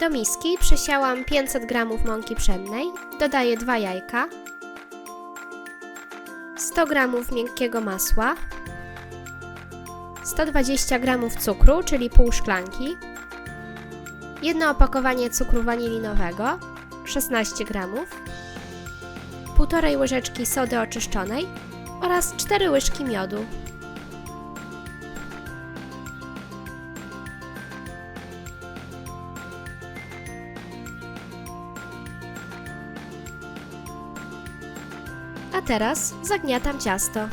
Do miski przesiałam 500 g mąki pszennej, dodaję 2 jajka, 100 g miękkiego masła, 120 g cukru, czyli pół szklanki, jedno opakowanie cukru wanilinowego, 16 g, półtorej łyżeczki sody oczyszczonej oraz 4 łyżki miodu. Teraz zagniatam ciasto.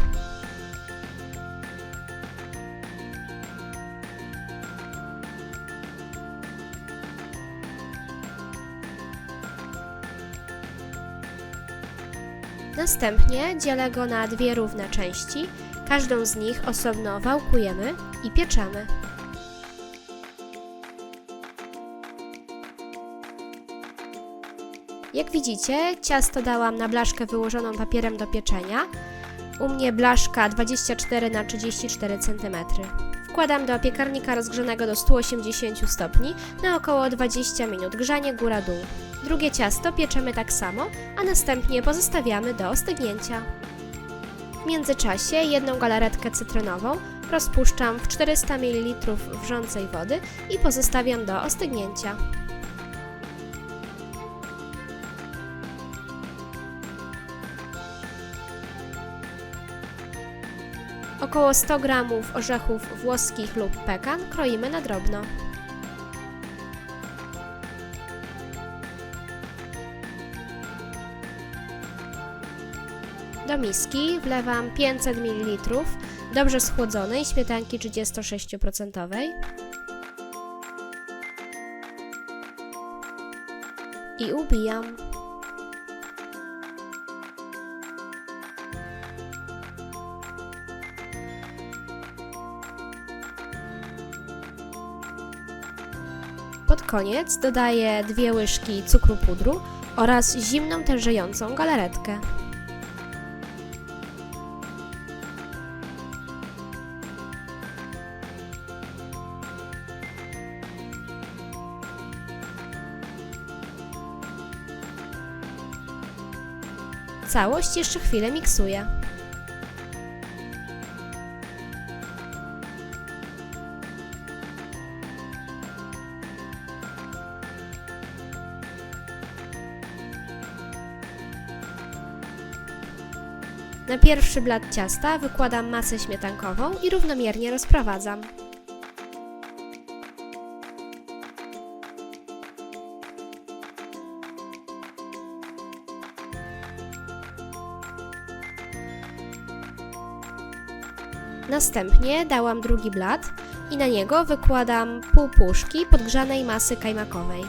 Następnie dzielę go na dwie równe części. Każdą z nich osobno wałkujemy i pieczemy. Jak widzicie, ciasto dałam na blaszkę wyłożoną papierem do pieczenia. U mnie blaszka 24 na 34 cm. Wkładam do piekarnika rozgrzanego do 180 stopni na około 20 minut, grzanie góra-dół. Drugie ciasto pieczemy tak samo, a następnie pozostawiamy do ostygnięcia. W międzyczasie jedną galaretkę cytrynową rozpuszczam w 400 ml wrzącej wody i pozostawiam do ostygnięcia. Około 100 g orzechów włoskich lub pekan kroimy na drobno. Do miski wlewam 500 ml dobrze schłodzonej śmietanki 36% i ubijam. Pod koniec dodaję dwie łyżki cukru pudru oraz zimną tężejącą galaretkę. Całość jeszcze chwilę miksuję. Na pierwszy blat ciasta wykładam masę śmietankową i równomiernie rozprowadzam. Następnie dałam drugi blat i na niego wykładam pół puszki podgrzanej masy kajmakowej.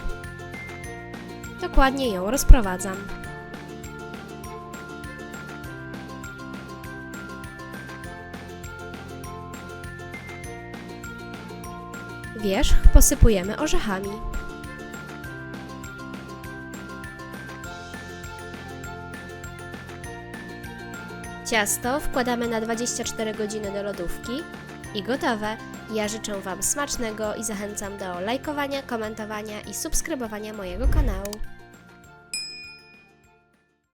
Dokładnie ją rozprowadzam. Wierzch posypujemy orzechami. Ciasto wkładamy na 24 godziny do lodówki i gotowe. Ja życzę Wam smacznego i zachęcam do lajkowania, komentowania i subskrybowania mojego kanału.